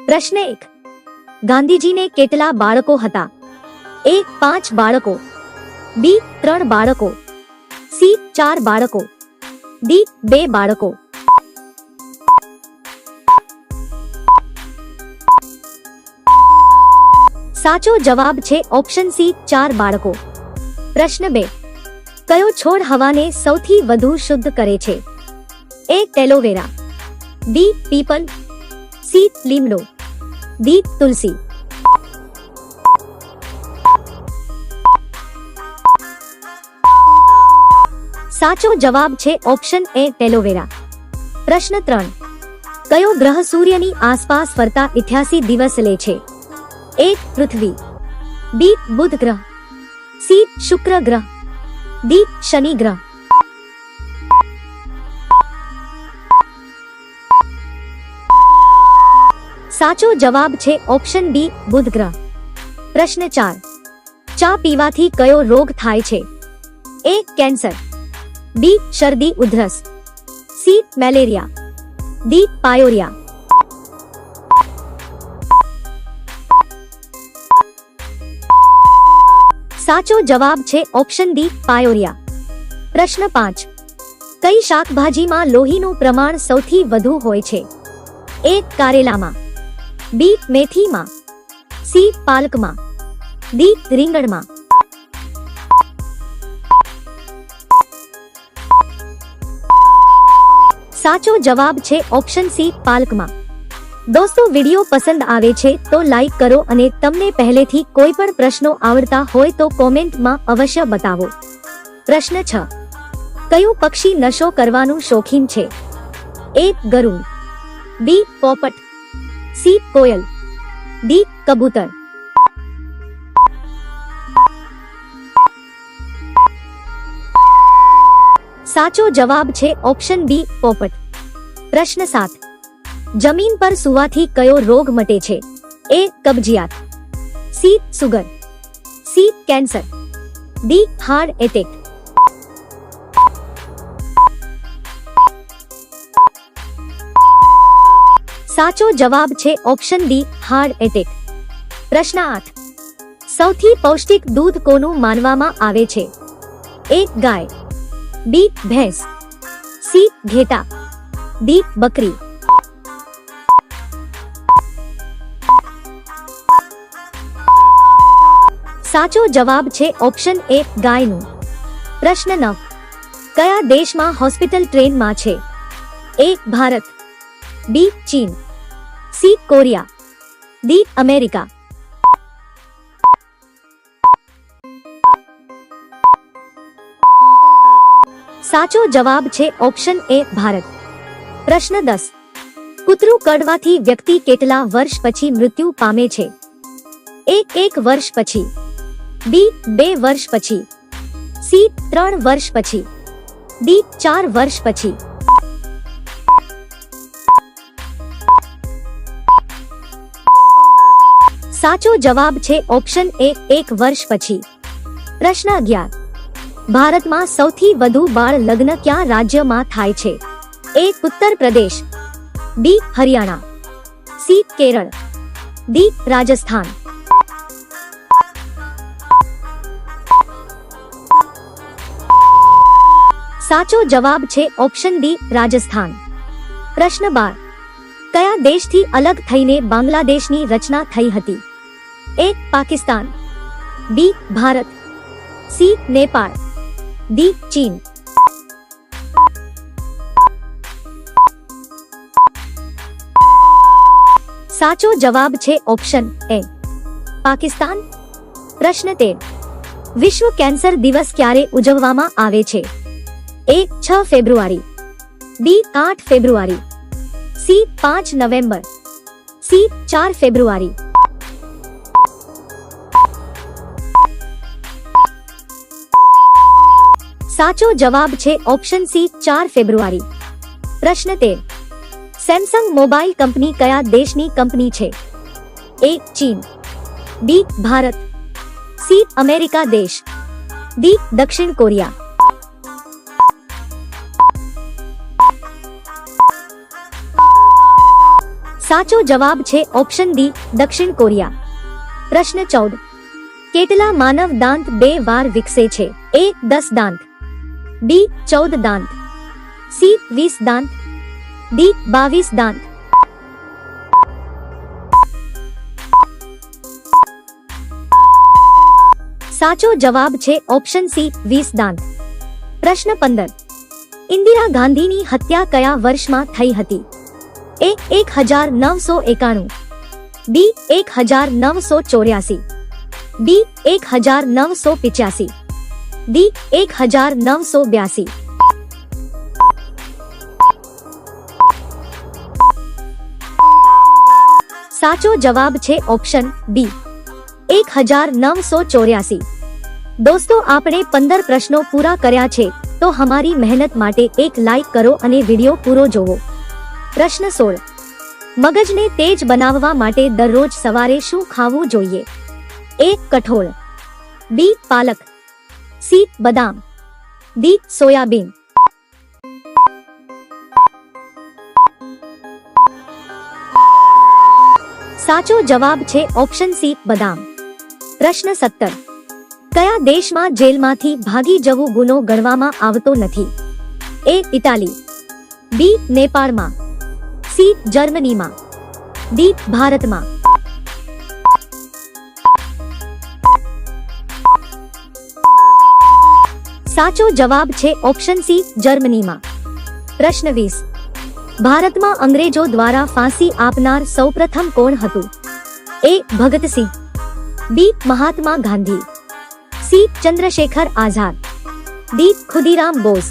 પ્રશ્ન એક. ગાંધીજીને કેટલા બાળકો હતા? એ પાંચ બાળકો. બી ત્રણ બાળકો. સી ચાર બાળકો. ડી બે બાળકો. સાચો જવાબ છે ઓપ્શન સી ચાર બાળકો. પ્રશ્ન બે. કયો છોડ હવાને સૌથી વધુ શુદ્ધ કરે છે? A aloe vera B people C લીમડો ડી તુલસી સાચો જવાબ છે ઓપ્શન એ એલોવેરા પ્રશ્ન ત્રણ કયો ગ્રહ સૂર્યની આસપાસ ફરતા ઇઠ્યાસી દિવસ લે છે એક પૃથ્વી બી બુધ ગ્રહ સી શુક્ર ગ્રહ ડી શનિ ગ્રહ સાચો જવાબ છે ઓપ્શન બી બુધ ગ્રહ પ્રશ્ન ચાર. ચા પીવાથી કયો રોગ થાય છે? એ, કેન્સર. બી, શરદી, ઉધરસ. C, malaria. D, pyorrhoea. સાચો જવાબ છે ઓપ્શન ડી, પાયોરિયા. પ્રશ્ન પાંચ. કઈ શાકભાજીમાં લોહીનું પ્રમાણ સૌથી વધુ હોય છે? એ, કારેલામાં. બી મેથીમાં સી પાલકમાં ડી રીંગણમાં સાચો જવાબ છે ઓપ્શન સી પાલકમાં દોસ્તો વીડિયો પસંદ આવે છે તો લાઈક કરો અને તમને પહેલેથી કોઈ પણ પ્રશ્નો આવડતા હોય તો કોમેન્ટમાં અવશ્ય બતાવો. પ્રશ્ન છ. કયું પક્ષી નશો કરવાનું શોખીન છે? એ ગરુડ. બી પોપટ. સી કોયલ ડી કબૂતર સાચો જવાબ છે ઓપ્શન બી પોપટ પ્રશ્ન સાત જમીન પર સુવાથી કયો રોગ મટે છે એ કબજિયાત C sugar C cancer D heart attack સાચો જવાબ છે ઓપ્શન ડી હાર્ડ એટેક. પ્રશ્ન આઠ. સૌથી પૌષ્ટિક દૂધ કોનું માનવામાં આવે છે? એ, ગાય. બી, ભેંસ. સી, ઘેટા. ડી, બકરી. સાચો જવાબ છે ઓપ્શન એ, ગાયનું. પ્રશ્ન નવ. કયા દેશમાં હોસ્પિટલ ટ્રેનમાં છે? એ, ભારત. બી, ચીન. સી કોરિયા ડી અમેરિકા સાચો જવાબ છે ઓપ્શન એ ભારત પ્રશ્ન દસ કૂતરું કડવાથી વ્યક્તિ કેટલા વર્ષ પછી મૃત્યુ પામે છે એક એક વર્ષ પછી બી બે વર્ષ પછી સી ત્રણ વર્ષ પછી ડી ચાર વર્ષ પછી સાચો જવાબ છે ઓપ્શન એ એક વર્ષ પછી. પ્રશ્ન અગિયાર. ભારતમાં સૌથી વધુ બાળ લગ્ન ક્યાં રાજ્યમાં થાય છે? A Uttar Pradesh, B Haryana, C Kerala, D Rajasthan. સાચો જવાબ છે ઓપ્શન ડી રાજસ્થાન. પ્રશ્ન બાર. કયા દેશથી અલગ થઈને બાંગ્લાદેશની રચના થઈ હતી? A Pakistan B Bharat C Nepal D ચીન સાચો જવાબ છે ઓપ્શન એ પાકિસ્તાન પ્રશ્ન તેર વિશ્વ કેન્સર દિવસ ક્યારે ઉજવવામાં આવે છે એ છ ફેબ્રુઆરી બી આઠ ફેબ્રુઆરી સી પાંચ નવેમ્બર સી ચાર ફેબ્રુઆરી સાચો જવાબ છે ઓપ્શન સી ચાર ફેબ્રુઆરી પ્રશ્ન તેર સેમસંગ મોબાઈલ કંપની કયા દેશની કંપની છે એ ચીન બી ભારત સી અમેરિકા દેશ ડી દક્ષિણ કોરિયા સાચો જવાબ છે ઓપ્શન ડી દક્ષિણ કોરિયા પ્રશ્ન ચૌદ કેટલા માનવ દાંત બે વાર વિકસે છે એ દસ દાંત બી ચૌદ દાંત સી વીસ દાંત ડી બાવીસ દાંત સાચો જવાબ છે ઓપ્શન સી વીસ દાંત પ્રશ્ન પંદર ઇન્દિરા ગાંધીની હત્યા કયા વર્ષમાં થઈ હતી એ એક હજાર નવસો એકાણું બી એક હજાર નવસો ચોર્યાસી બી એક હજાર નવસો પિચ્યાસી ડી એક હજાર નવસો બ્યાસી. સાચો જવાબ છે ઓપ્શન બી એક હજાર નવસો ચોર્યાસી. દોસ્તો, આપણે પંદર પ્રશ્નો પૂરા કર્યા છે, તો અમારી મહેનત માટે એક લાઈક કરો અને વીડિયો પૂરો જોવો. પ્રશ્ન સોળ, મગજને તેજ બનાવવા માટે દરરોજ સવારે શું ખાવું જોઈએ? એ કઠોળ. બી, પાલક. સી બદામ ડી સોયાબીન સાચો જવાબ છે ઓપ્શન સી બદામ પ્રશ્ન સત્તર કયા દેશમાં જેલમાંથી ભાગી જવું ગુનો ગણવામાં આવતો નથી એ ઇટાલી બી નેપાળમાં સી જર્મનીમાં ડી ભારતમાં સાચો જવાબ છે ઓપ્શન સી જર્મનીમાં પ્રશ્ન વીસ ભારતમાં અંગ્રેજો દ્વારા ફાંસી આપનાર સૌપ્રથમ કોણ હતું A Bhagat Singh B Mahatma Gandhi C Chandrashekhar Azad D Khudiram Bose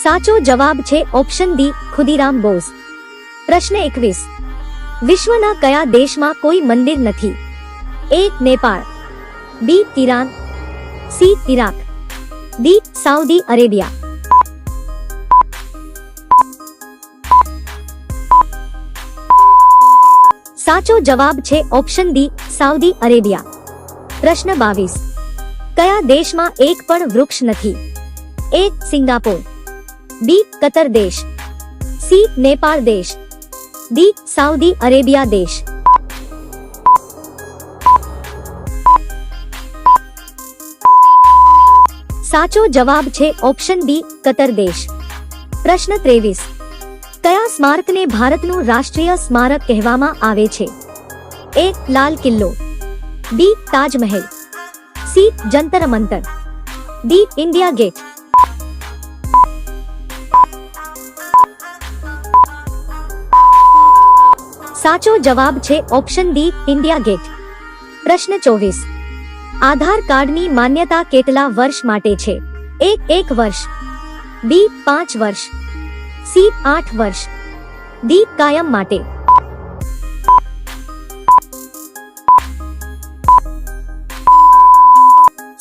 સાચો જવાબ છે ઓપ્શન ડી ખુદીરામ બોઝ પ્રશ્ન એકવીસ વિશ્વના કયા દેશમાં કોઈ મંદિર નથી A Nepal B Iran C Iraq D Saudi Arabia સાચો જવાબ છે ઓપ્શન ડી સાઉદી અરેબિયા પ્રશ્ન બાવીસ કયા દેશમાં એક પણ વૃક્ષ નથી એ સિંગાપોર બી કતર દેશ સી નેપાળ દેશ ડી સાઉદી અરેબિયા દેશ. સાચો જવાબ છે ઓપ્શન બી, કતર દેશ. પ્રશ્ન ત્રેવીસ. કયા સ્મારકને ભારતનું રાષ્ટ્રીય સ્મારક કહેવામાં આવે છે? A, Lal Qila. B, Taj Mahal. C Jantar Mantar D, India gate. સાચો જવાબ છે ઓપ્શન ડી ઇન્ડિયા ગેટ પ્રશ્ન ચોવીસ આધાર કાર્ડની માન્યતા કેટલા વર્ષ માટે છે એ એક વર્ષ બી પાંચ વર્ષ સી આઠ વર્ષ ડી કાયમ માટે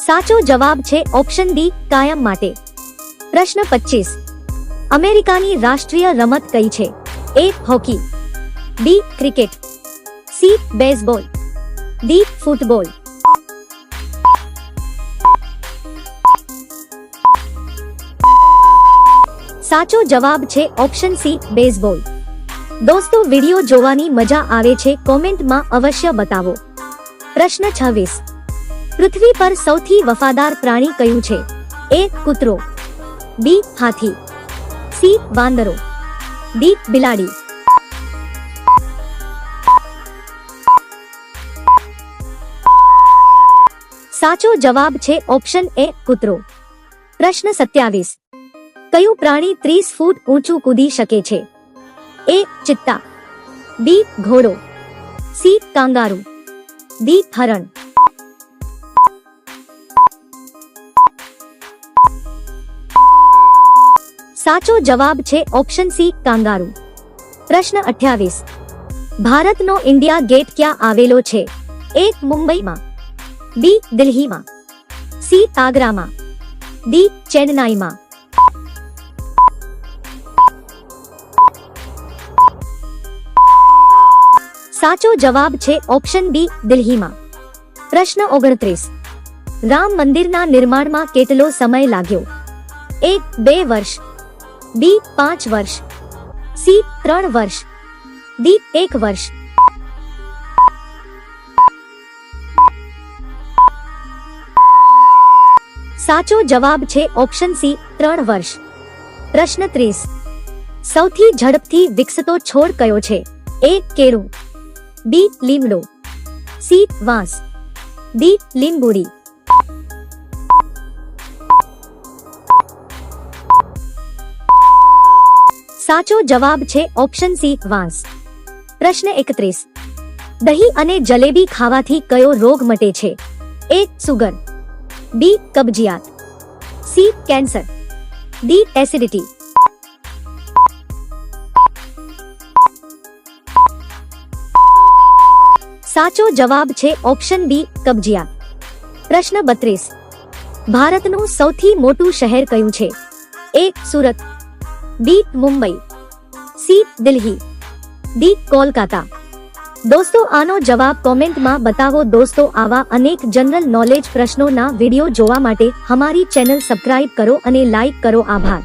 સાચો જવાબ છે ઓપ્શન ડી કાયમ માટે પ્રશ્ન પચીસ અમેરિકાની રાષ્ટ્રીય રમત કઈ છે એ hockey B cricket C baseball D football સાચો જવાબ છે ઓપ્શન સી બેઝબોલ દોસ્તો વિડિયો જોવાની મજા આવે છે, કોમેન્ટમાં અવશ્ય બતાવો. પ્રશ્ન છવ્વીસ. પૃથ્વી પર સૌથી વફાદાર પ્રાણી કયું છે? એ કૂતરો. બી હાથી. સી વાંદરો. ડી બિલાડી. સાચો જવાબ છે ઓપ્શન એ કૂતરો. પ્રશ્ન સત્યાવીસ. કયું પ્રાણી ત્રીસ ફૂટ ઊંચું કૂદી શકે છે? એ ચિત્તા. બી ઘોડો. C kangaroo. ડી હરણ. સાચો જવાબ છે ઓપ્શન સી કાંગારુ. પ્રશ્ન અઠ્યાવીસ. ભારતનો ઇન્ડિયા ગેટ ક્યાં આવેલો છે? એક મુંબઈમાં. બી દિલ્હીમાં સી આગ્રામાં ડી ચેન્નાઈમાં સાચો જવાબ છે ઓપ્શન બી દિલ્હીમાં પ્રશ્ન ઓગણત્રીસ રામ મંદિરના નિર્માણમાં કેટલો સમય લાગ્યો એક બે વર્ષ બી પાંચ વર્ષ સી ત્રણ વર્ષ ડી એક વર્ષ સાચો જવાબ છે ઓપ્શન સી ત્રણ વર્ષ. પ્રશ્ન ત્રીસ. સૌથી ઝડપથી વિકસતો છોડ કયો છે? એ કેળું. બી લીમડો. સી વાંસ. ડી લીંબુડી. સાચો જવાબ છે ઓપ્શન સી વાંસ. પ્રશ્ન એકત્રીસ. દહીં અને જલેબી ખાવાથી કયો રોગ મટે છે? A sugar. બી કબજિયાત સી કેન્સર ડી એસિડિટી સાચો જવાબ છે ઓપ્શન બી કબજિયાત પ્રશ્ન બત્રીસ ભારતનું સૌથી મોટું શહેર કયું છે A Surat B Mumbai C Delhi D Kolkata દોસ્તો, આનો જવાબ કોમેન્ટમાં બતાવો. દોસ્તો, આવા અનેક જનરલ નોલેજ પ્રશ્નોના વીડિયો જોવા માટે અમારી ચેનલ સબસ્ક્રાઇબ કરો અને લાઈક કરો. આભાર.